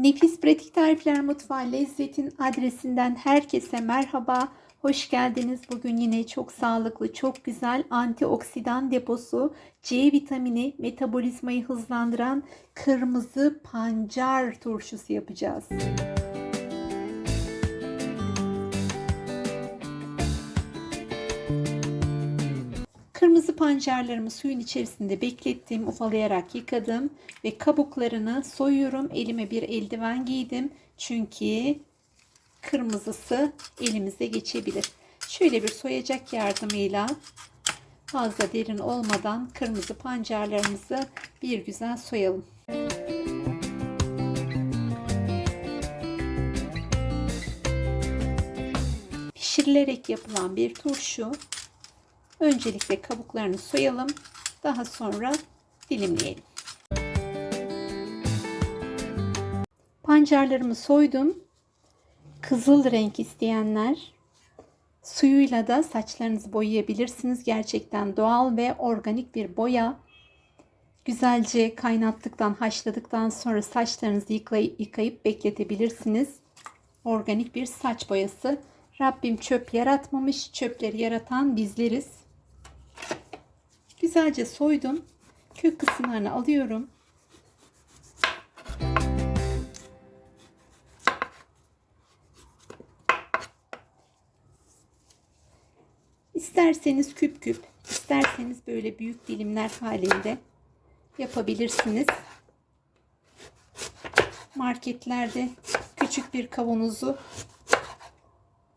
Nefis Pratik Tarifler Mutfağı Lezzet'in adresinden herkese merhaba. Hoş geldiniz. Bugün yine çok sağlıklı, çok güzel antioksidan deposu, C vitamini, metabolizmayı hızlandıran kırmızı pancar turşusu yapacağız. Kırmızı pancarlarımı suyun içerisinde beklettim, ufalayarak yıkadım ve kabuklarını soyuyorum. Elime bir eldiven giydim çünkü kırmızısı elimize geçebilir. Şöyle bir soyacak yardımıyla fazla derin olmadan kırmızı pancarlarımızı bir güzel soyalım. Pişirilerek yapılan bir turşu Öncelikle kabuklarını soyalım. Daha sonra dilimleyelim. Pancarlarımı soydum. Kızıl renk isteyenler suyuyla da saçlarınızı boyayabilirsiniz. Gerçekten doğal ve organik bir boya. Güzelce kaynattıktan, haşladıktan sonra saçlarınızı yıkayıp, yıkayıp bekletebilirsiniz. Organik bir saç boyası. Rabbim çöp yaratmamış, çöpleri yaratan bizleriz. Güzelce soydum. Kök kısımlarını alıyorum. İsterseniz küp küp, isterseniz böyle büyük dilimler halinde yapabilirsiniz. Marketlerde küçük bir kavanozu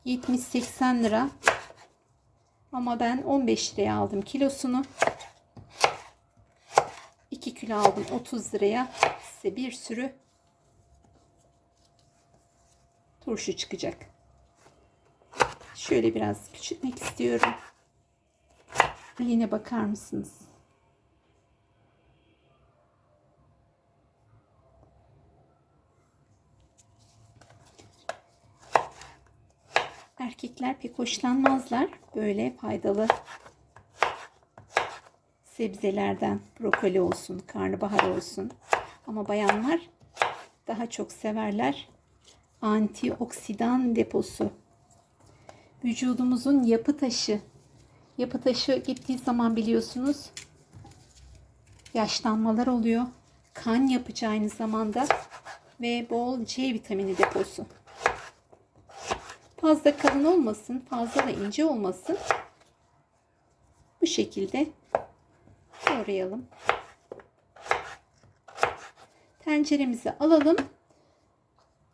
70-80 lira ama ben 15 liraya aldım kilosunu. 2 kilo aldım 30 liraya. Size bir sürü turşu çıkacak. Şöyle biraz küçültmek istiyorum. Yine bakar mısınız? Erkekler pek hoşlanmazlar böyle faydalı sebzelerden brokoli olsun, karnabahar olsun. Ama bayanlar daha çok severler. Antioksidan deposu. Vücudumuzun yapı taşı. Yapı taşı gittiği zaman biliyorsunuz yaşlanmalar oluyor. Kan yapıcı aynı zamanda ve bol C vitamini deposu. Fazla kalın olmasın, fazla da ince olmasın. Bu şekilde doğrayalım. Tenceremizi alalım.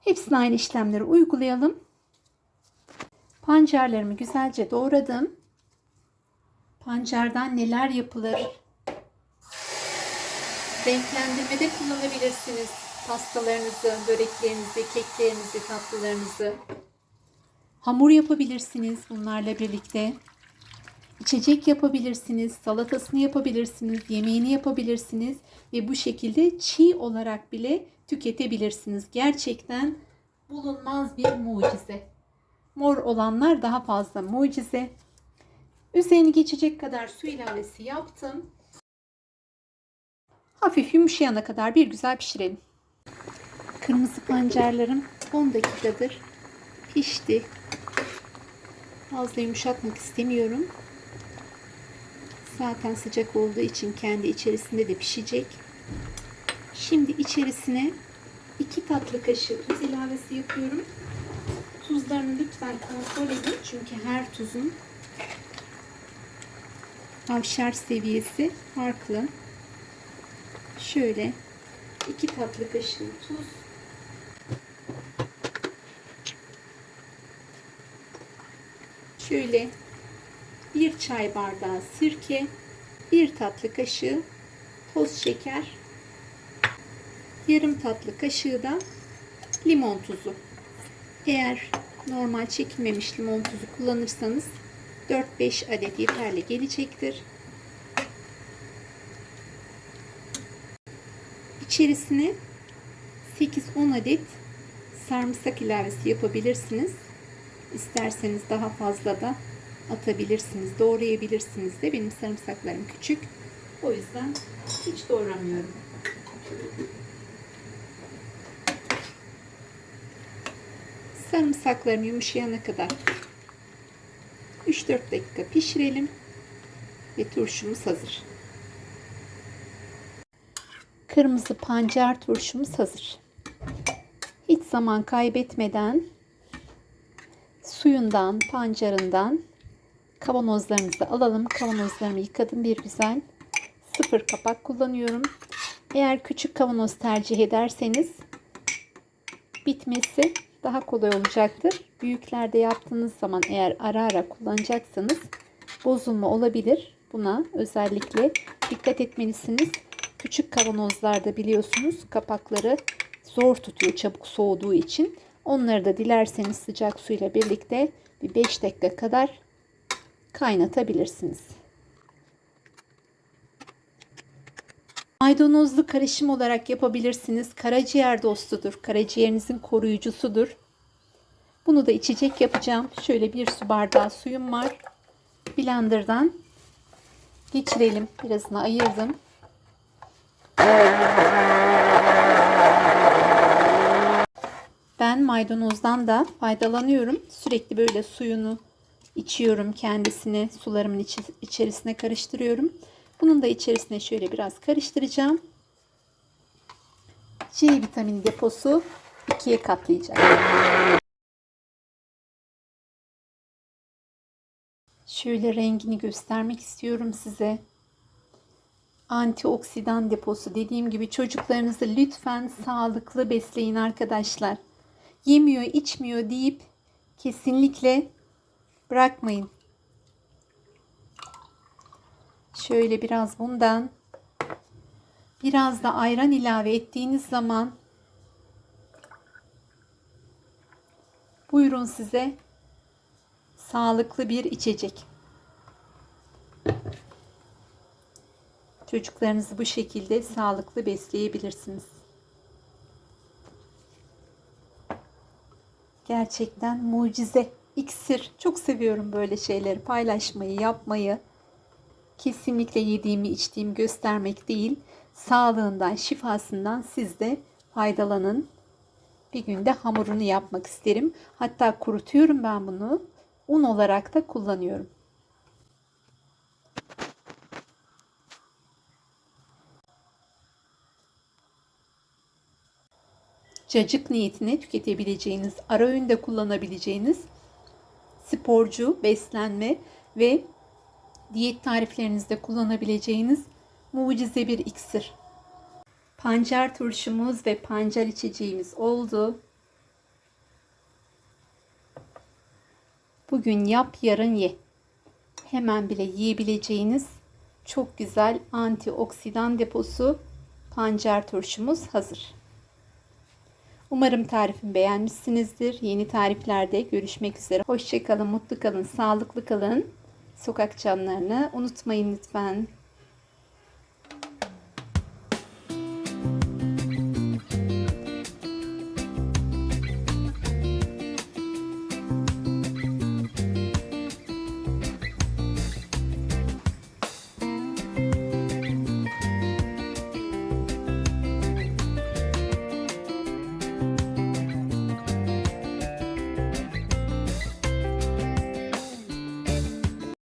Hepsine aynı işlemleri uygulayalım. Pancarlarımı güzelce doğradım. Pancardan neler yapılır? Renklendirmede kullanabilirsiniz. Pastalarınızı, böreklerinizi, keklerinizi, tatlılarınızı. Hamur yapabilirsiniz bunlarla birlikte. İçecek yapabilirsiniz, salatasını yapabilirsiniz, yemeğini yapabilirsiniz ve bu şekilde çiğ olarak bile tüketebilirsiniz. Gerçekten bulunmaz bir mucize. Mor olanlar daha fazla mucize. Üzerini geçecek kadar su ilavesi yaptım. Hafif yumuşayana kadar bir güzel pişirelim. Kırmızı pancarlarım 10 dakikadır pişti. Fazla yumuşatmak istemiyorum. Zaten sıcak olduğu için kendi içerisinde de pişecek. Şimdi içerisine 2 tatlı kaşığı tuz ilavesi yapıyorum. Tuzlarını lütfen kontrol edin. Çünkü her tuzun avşar seviyesi farklı. Şöyle 2 tatlı kaşığı tuz şöyle bir çay bardağı sirke, bir tatlı kaşığı toz şeker, yarım tatlı kaşığı da limon tuzu. Eğer normal çekilmemiş limon tuzu kullanırsanız 4-5 adet yeterli gelecektir. İçerisine 8-10 adet sarımsak ilavesi yapabilirsiniz. İsterseniz daha fazla da atabilirsiniz. Doğrayabilirsiniz de. Benim sarımsaklarım küçük. O yüzden hiç doğramıyorum. Sarımsaklarım yumuşayana kadar 3-4 dakika pişirelim ve turşumuz hazır. Kırmızı pancar turşumuz hazır. Hiç zaman kaybetmeden suyundan, pancarından kavanozlarımızı alalım. Kavanozlarımı yıkadım bir güzel. Sıfır kapak kullanıyorum. Eğer küçük kavanoz tercih ederseniz bitmesi daha kolay olacaktır. Büyüklerde yaptığınız zaman eğer ara ara kullanacaksanız bozulma olabilir. Buna özellikle dikkat etmelisiniz. Küçük kavanozlarda biliyorsunuz kapakları zor tutuyor çabuk soğuduğu için. Onları da dilerseniz sıcak suyla birlikte bir 5 dakika kadar kaynatabilirsiniz. Maydanozlu karışım olarak yapabilirsiniz. Karaciğer dostudur. Karaciğerinizin koruyucusudur. Bunu da içecek yapacağım. Şöyle bir su bardağı suyum var. Blender'dan geçirelim. Birazını ayırdım. Ben maydanozdan da faydalanıyorum. Sürekli böyle suyunu içiyorum kendisini sularımın içi, içerisine karıştırıyorum. Bunun da içerisine şöyle biraz karıştıracağım. C vitamini deposu ikiye katlayacak. Şöyle rengini göstermek istiyorum size. Antioksidan deposu dediğim gibi çocuklarınızı lütfen sağlıklı besleyin arkadaşlar. Yemiyor, içmiyor deyip kesinlikle bırakmayın. Şöyle biraz bundan biraz da ayran ilave ettiğiniz zaman buyurun size sağlıklı bir içecek. Çocuklarınızı bu şekilde sağlıklı besleyebilirsiniz. Gerçekten mucize, iksir. Çok seviyorum böyle şeyleri paylaşmayı, yapmayı. Kesinlikle yediğimi, içtiğimi göstermek değil. Sağlığından, şifasından siz de faydalanın. Bir günde hamurunu yapmak isterim. Hatta kurutuyorum ben bunu. Un olarak da kullanıyorum. cacık niyetine tüketebileceğiniz, ara öğünde kullanabileceğiniz sporcu, beslenme ve diyet tariflerinizde kullanabileceğiniz mucize bir iksir. Pancar turşumuz ve pancar içeceğimiz oldu. Bugün yap, yarın ye. Hemen bile yiyebileceğiniz çok güzel antioksidan deposu pancar turşumuz hazır. Umarım tarifimi beğenmişsinizdir. Yeni tariflerde görüşmek üzere. Hoşçakalın, mutlu kalın, sağlıklı kalın. Sokak canlarını unutmayın lütfen.